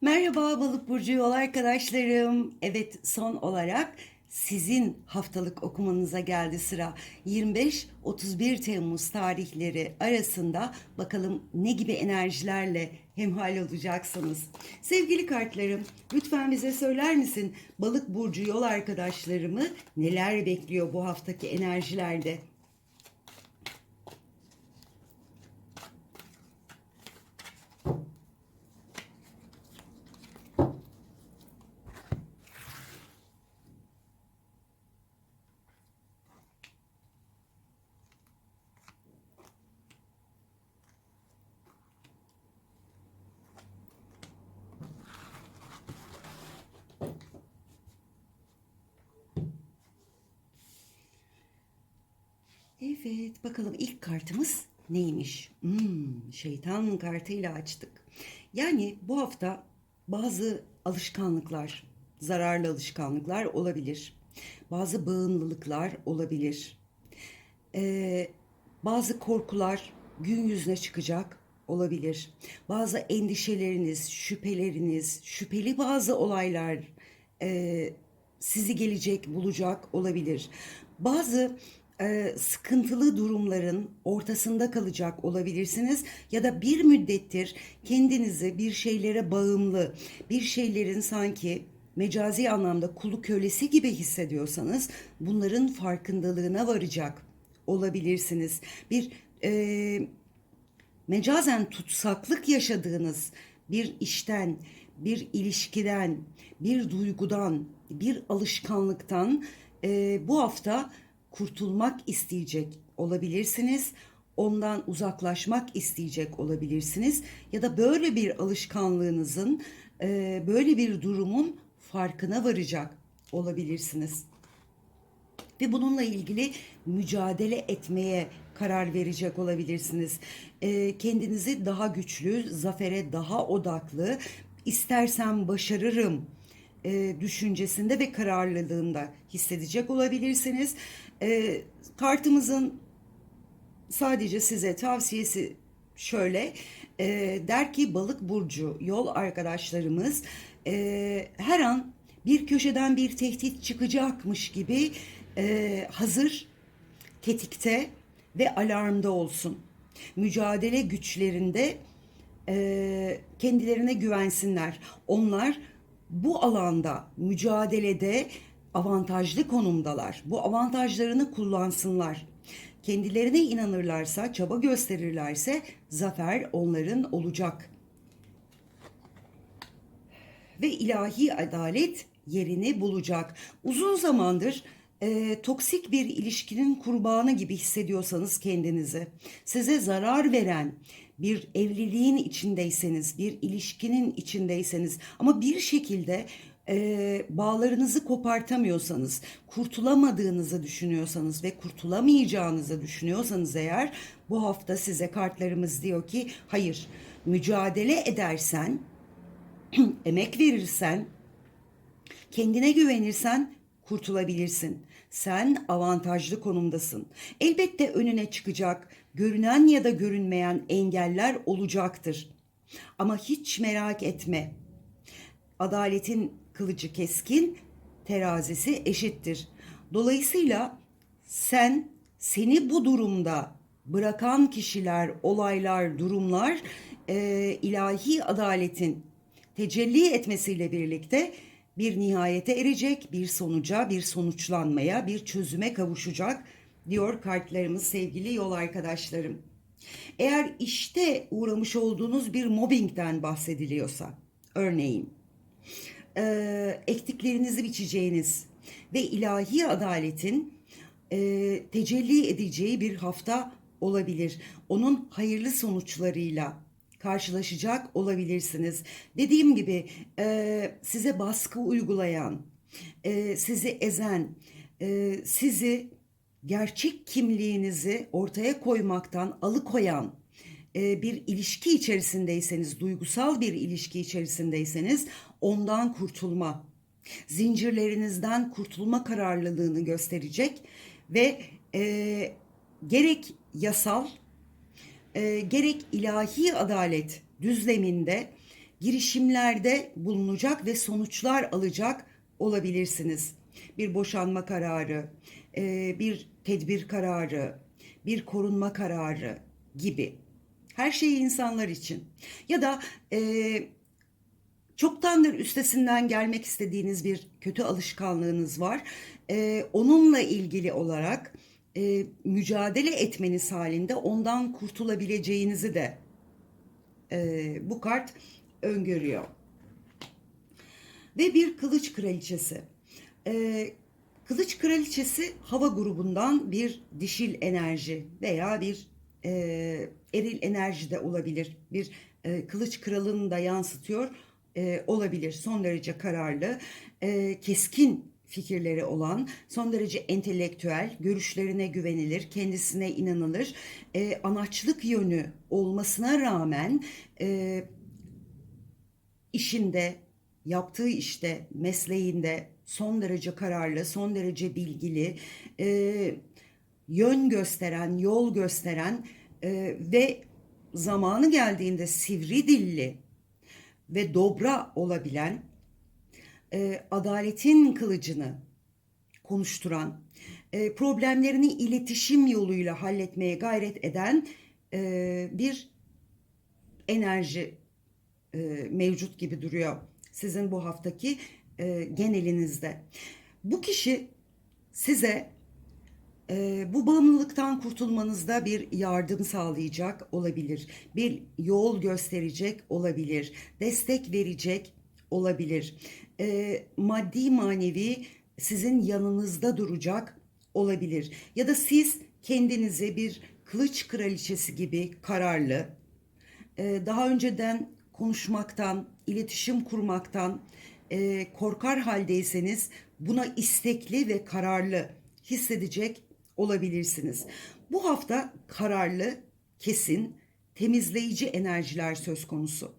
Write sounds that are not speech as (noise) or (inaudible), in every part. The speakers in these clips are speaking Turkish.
Merhaba Balık Burcu yol arkadaşlarım. Evet son olarak sizin haftalık okumanıza geldi sıra. 25-31 Temmuz tarihleri arasında bakalım ne gibi enerjilerle hemhal olacaksınız. Sevgili kartlarım lütfen bize söyler misin Balık Burcu yol arkadaşlarımı neler bekliyor bu haftaki enerjilerde? Evet, bakalım ilk kartımız neymiş? Hmm, şeytan kartıyla açtık. Yani bu hafta bazı alışkanlıklar, zararlı alışkanlıklar olabilir. Bazı bağımlılıklar olabilir. Ee, bazı korkular gün yüzüne çıkacak olabilir. Bazı endişeleriniz, şüpheleriniz, şüpheli bazı olaylar e, sizi gelecek, bulacak olabilir. Bazı sıkıntılı durumların ortasında kalacak olabilirsiniz ya da bir müddettir kendinizi bir şeylere bağımlı, bir şeylerin sanki mecazi anlamda kulu kölesi gibi hissediyorsanız bunların farkındalığına varacak olabilirsiniz. Bir e, mecazen tutsaklık yaşadığınız bir işten, bir ilişkiden, bir duygudan, bir alışkanlıktan e, bu hafta kurtulmak isteyecek olabilirsiniz. Ondan uzaklaşmak isteyecek olabilirsiniz ya da böyle bir alışkanlığınızın, e, böyle bir durumun farkına varacak olabilirsiniz ve bununla ilgili mücadele etmeye karar verecek olabilirsiniz. Ee, kendinizi daha güçlü, zafere daha odaklı, istersem başarırım e, düşüncesinde ve kararlılığında hissedecek olabilirsiniz. Ee, kartımızın sadece size tavsiyesi şöyle e, der ki balık burcu yol arkadaşlarımız e, her an bir köşeden bir tehdit çıkacakmış gibi e, hazır tetikte ve alarmda olsun. Mücadele güçlerinde e, kendilerine güvensinler. Onlar bu alanda mücadelede avantajlı konumdalar. Bu avantajlarını kullansınlar. Kendilerine inanırlarsa, çaba gösterirlerse zafer onların olacak. Ve ilahi adalet yerini bulacak. Uzun zamandır e, toksik bir ilişkinin kurbanı gibi hissediyorsanız kendinizi, size zarar veren bir evliliğin içindeyseniz, bir ilişkinin içindeyseniz ama bir şekilde e, bağlarınızı kopartamıyorsanız, kurtulamadığınızı düşünüyorsanız ve kurtulamayacağınızı düşünüyorsanız eğer bu hafta size kartlarımız diyor ki hayır mücadele edersen, (clears throat) emek verirsen, kendine güvenirsen kurtulabilirsin. Sen avantajlı konumdasın. Elbette önüne çıkacak, görünen ya da görünmeyen engeller olacaktır. Ama hiç merak etme. Adaletin kılıcı keskin, terazisi eşittir. Dolayısıyla sen seni bu durumda bırakan kişiler, olaylar, durumlar e, ilahi adaletin tecelli etmesiyle birlikte bir nihayete erecek, bir sonuca, bir sonuçlanmaya, bir çözüme kavuşacak diyor kartlarımız sevgili yol arkadaşlarım. Eğer işte uğramış olduğunuz bir mobbingden bahsediliyorsa, örneğin e, ektiklerinizi biçeceğiniz ve ilahi adaletin e, tecelli edeceği bir hafta olabilir. Onun hayırlı sonuçlarıyla karşılaşacak olabilirsiniz. Dediğim gibi e, size baskı uygulayan, e, sizi ezen, e, sizi gerçek kimliğinizi ortaya koymaktan alıkoyan e, bir ilişki içerisindeyseniz, duygusal bir ilişki içerisindeyseniz ondan kurtulma, zincirlerinizden kurtulma kararlılığını gösterecek ve e, gerek yasal e, gerek ilahi adalet düzleminde girişimlerde bulunacak ve sonuçlar alacak olabilirsiniz. Bir boşanma kararı, e, bir tedbir kararı, bir korunma kararı gibi. Her şey insanlar için. Ya da e, çoktandır üstesinden gelmek istediğiniz bir kötü alışkanlığınız var. E, onunla ilgili olarak e, mücadele etmeniz halinde ondan kurtulabileceğinizi de e, bu kart öngörüyor. Ve bir kılıç kraliçesi. E, kılıç kraliçesi hava grubundan bir dişil enerji veya bir e, eril enerji de olabilir. Bir e, kılıç kralını da yansıtıyor e, olabilir. Son derece kararlı, e, keskin fikirleri olan, son derece entelektüel, görüşlerine güvenilir, kendisine inanılır, e, anaçlık yönü olmasına rağmen e, işinde, yaptığı işte, mesleğinde son derece kararlı, son derece bilgili, e, yön gösteren, yol gösteren e, ve zamanı geldiğinde sivri dilli ve dobra olabilen, e, adaletin kılıcını konuşturan, e, problemlerini iletişim yoluyla halletmeye gayret eden e, bir enerji e, mevcut gibi duruyor sizin bu haftaki e, genelinizde. Bu kişi size e, bu bağımlılıktan kurtulmanızda bir yardım sağlayacak olabilir. Bir yol gösterecek olabilir. Destek verecek olabilir. E, maddi manevi sizin yanınızda duracak olabilir. Ya da siz kendinizi bir kılıç kraliçesi gibi kararlı, e, daha önceden konuşmaktan, iletişim kurmaktan e, korkar haldeyseniz buna istekli ve kararlı hissedecek olabilirsiniz. Bu hafta kararlı, kesin, temizleyici enerjiler söz konusu.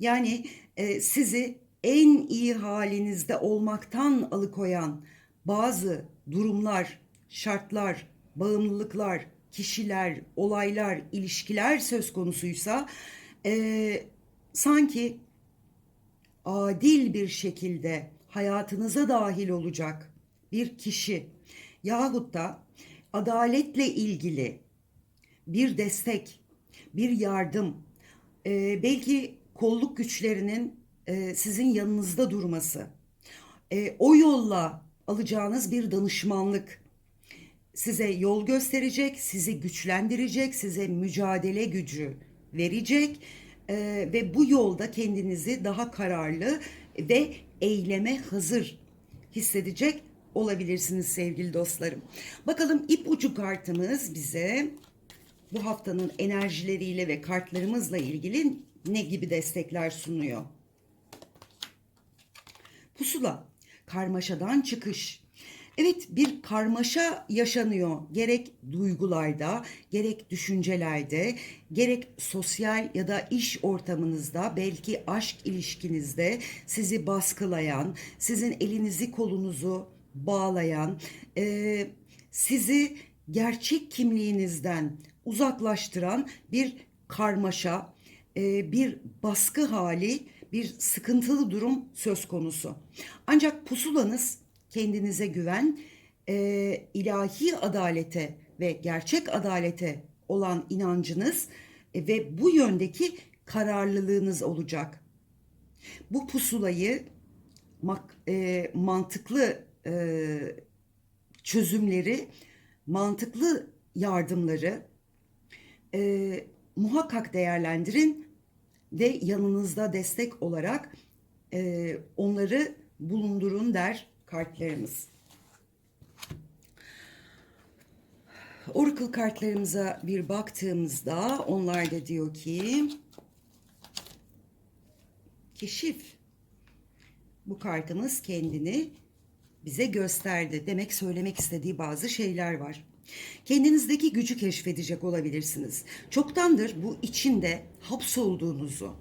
Yani e, sizi en iyi halinizde olmaktan alıkoyan bazı durumlar, şartlar, bağımlılıklar, kişiler, olaylar, ilişkiler söz konusuysa e, sanki adil bir şekilde hayatınıza dahil olacak bir kişi yahut da adaletle ilgili bir destek, bir yardım, e, belki kolluk güçlerinin e, sizin yanınızda durması, e, o yolla alacağınız bir danışmanlık size yol gösterecek, sizi güçlendirecek, size mücadele gücü verecek e, ve bu yolda kendinizi daha kararlı ve eyleme hazır hissedecek olabilirsiniz sevgili dostlarım. Bakalım ipucu kartımız bize bu haftanın enerjileriyle ve kartlarımızla ilgili ne gibi destekler sunuyor? Pusula, karmaşadan çıkış. Evet bir karmaşa yaşanıyor. Gerek duygularda, gerek düşüncelerde, gerek sosyal ya da iş ortamınızda, belki aşk ilişkinizde sizi baskılayan, sizin elinizi kolunuzu bağlayan, e, sizi gerçek kimliğinizden uzaklaştıran bir karmaşa, e, bir baskı hali, bir sıkıntılı durum söz konusu. Ancak pusulanız kendinize güven, e, ilahi adalete ve gerçek adalete olan inancınız e, ve bu yöndeki kararlılığınız olacak. Bu pusulayı mak, e, mantıklı e, çözümleri, mantıklı yardımları e, muhakkak değerlendirin ve yanınızda destek olarak e, onları bulundurun der kartlarımız. Oracle kartlarımıza bir baktığımızda onlar da diyor ki keşif. Bu kartımız kendini bize gösterdi. Demek söylemek istediği bazı şeyler var. Kendinizdeki gücü keşfedecek olabilirsiniz. Çoktandır bu içinde hapsolduğunuzu,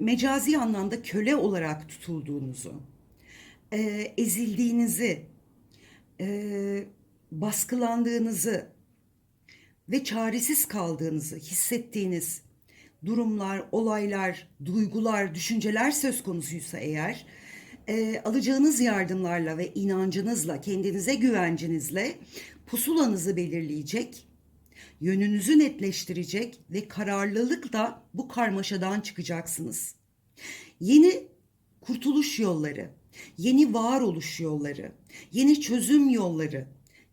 mecazi anlamda köle olarak tutulduğunuzu, e, ezildiğinizi, e, baskılandığınızı ve çaresiz kaldığınızı hissettiğiniz durumlar, olaylar, duygular, düşünceler söz konusuysa eğer e, alacağınız yardımlarla ve inancınızla, kendinize güvencinizle pusulanızı belirleyecek, yönünüzü netleştirecek ve kararlılıkla bu karmaşadan çıkacaksınız. Yeni kurtuluş yolları, yeni varoluş yolları, yeni çözüm yolları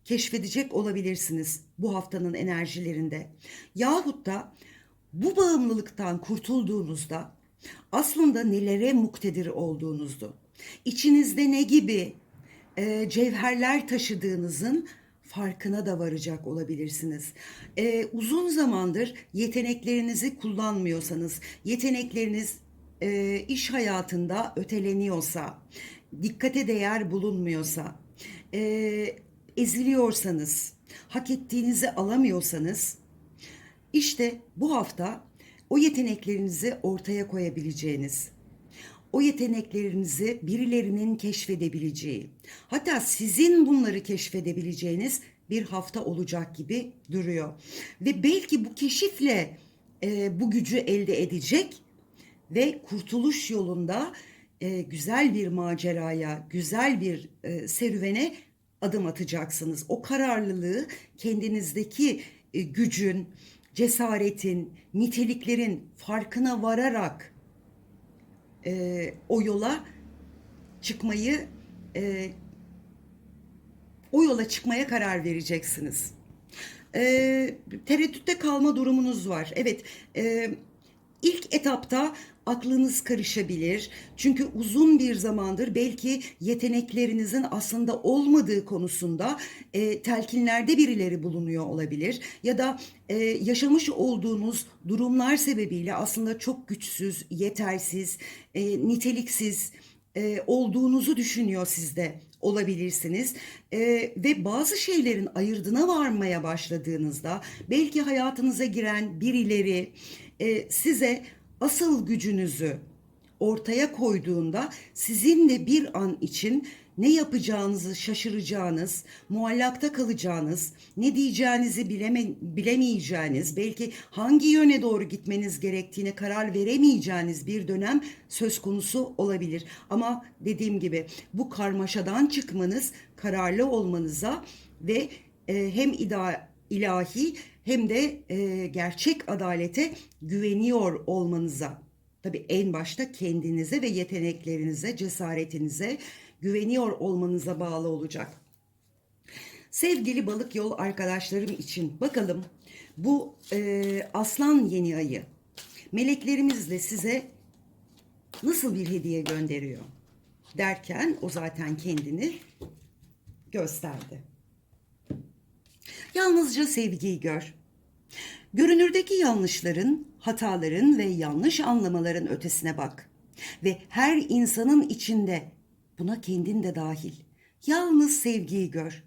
keşfedecek olabilirsiniz bu haftanın enerjilerinde. Yahut da bu bağımlılıktan kurtulduğunuzda aslında nelere muktedir olduğunuzdu. İçinizde ne gibi e, cevherler taşıdığınızın farkına da varacak olabilirsiniz. E, uzun zamandır yeteneklerinizi kullanmıyorsanız, yetenekleriniz e, iş hayatında öteleniyorsa, dikkate değer bulunmuyorsa, e, eziliyorsanız, hak ettiğinizi alamıyorsanız, işte bu hafta o yeteneklerinizi ortaya koyabileceğiniz, o yeteneklerinizi birilerinin keşfedebileceği, hatta sizin bunları keşfedebileceğiniz bir hafta olacak gibi duruyor. Ve belki bu keşifle e, bu gücü elde edecek ve kurtuluş yolunda e, güzel bir maceraya, güzel bir e, serüvene adım atacaksınız. O kararlılığı kendinizdeki e, gücün, cesaretin, niteliklerin farkına vararak e, o yola çıkmayı e, o yola çıkmaya karar vereceksiniz. E, tereddütte kalma durumunuz var. Evet, e, ilk etapta aklınız karışabilir. Çünkü uzun bir zamandır belki yeteneklerinizin aslında olmadığı konusunda e, telkinlerde birileri bulunuyor olabilir. Ya da e, yaşamış olduğunuz durumlar sebebiyle aslında çok güçsüz, yetersiz, e, niteliksiz e, olduğunuzu düşünüyor sizde olabilirsiniz E, ve bazı şeylerin ayırdına varmaya başladığınızda belki hayatınıza giren birileri e, size asıl gücünüzü ortaya koyduğunda sizin de bir an için ne yapacağınızı şaşıracağınız, muallakta kalacağınız, ne diyeceğinizi bileme, bilemeyeceğiniz, belki hangi yöne doğru gitmeniz gerektiğine karar veremeyeceğiniz bir dönem söz konusu olabilir. Ama dediğim gibi bu karmaşadan çıkmanız, kararlı olmanıza ve e, hem ida, ilahi hem de e, gerçek adalete güveniyor olmanıza. Tabii en başta kendinize ve yeteneklerinize, cesaretinize güveniyor olmanıza bağlı olacak. Sevgili balık yol arkadaşlarım için bakalım bu e, aslan yeni ayı meleklerimizle size nasıl bir hediye gönderiyor derken o zaten kendini gösterdi. Yalnızca sevgiyi gör. Görünürdeki yanlışların, hataların ve yanlış anlamaların ötesine bak. Ve her insanın içinde, buna kendin de dahil, yalnız sevgiyi gör.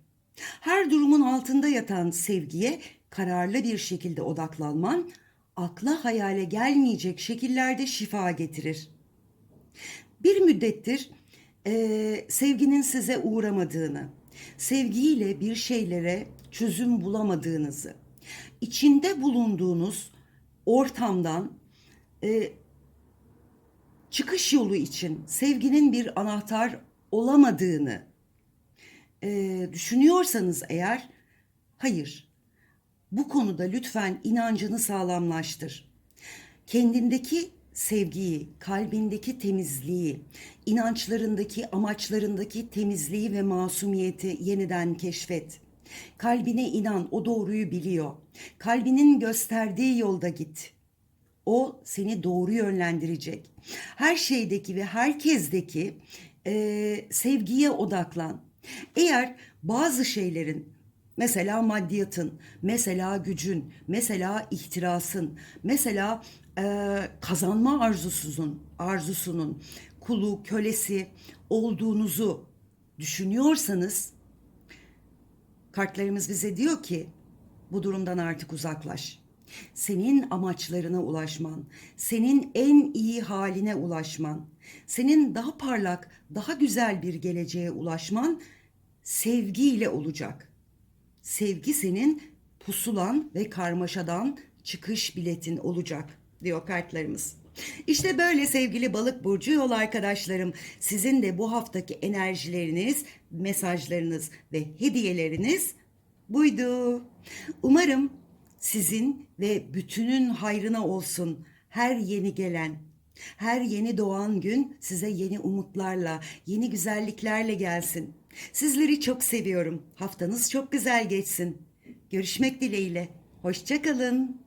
Her durumun altında yatan sevgiye kararlı bir şekilde odaklanman, akla hayale gelmeyecek şekillerde şifa getirir. Bir müddettir e, sevginin size uğramadığını, sevgiyle bir şeylere çözüm bulamadığınızı, içinde bulunduğunuz ortamdan e, çıkış yolu için sevginin bir anahtar olamadığını e, düşünüyorsanız eğer, hayır, bu konuda lütfen inancını sağlamlaştır. Kendindeki sevgiyi, kalbindeki temizliği, inançlarındaki, amaçlarındaki temizliği ve masumiyeti yeniden keşfet. Kalbine inan, o doğruyu biliyor. Kalbinin gösterdiği yolda git. O seni doğru yönlendirecek. Her şeydeki ve herkesteki e, sevgiye odaklan. Eğer bazı şeylerin Mesela maddiyatın, mesela gücün, mesela ihtirasın, mesela e, kazanma arzusunun, arzusunun kulu, kölesi olduğunuzu düşünüyorsanız kartlarımız bize diyor ki bu durumdan artık uzaklaş. Senin amaçlarına ulaşman, senin en iyi haline ulaşman, senin daha parlak, daha güzel bir geleceğe ulaşman sevgiyle olacak.'' Sevgi senin pusulan ve karmaşadan çıkış biletin olacak. diyor kartlarımız. İşte böyle sevgili balık burcu yol arkadaşlarım. Sizin de bu haftaki enerjileriniz, mesajlarınız ve hediyeleriniz buydu. Umarım sizin ve bütünün hayrına olsun her yeni gelen, her yeni doğan gün size yeni umutlarla, yeni güzelliklerle gelsin. Sizleri çok seviyorum. Haftanız çok güzel geçsin. Görüşmek dileğiyle. Hoşçakalın.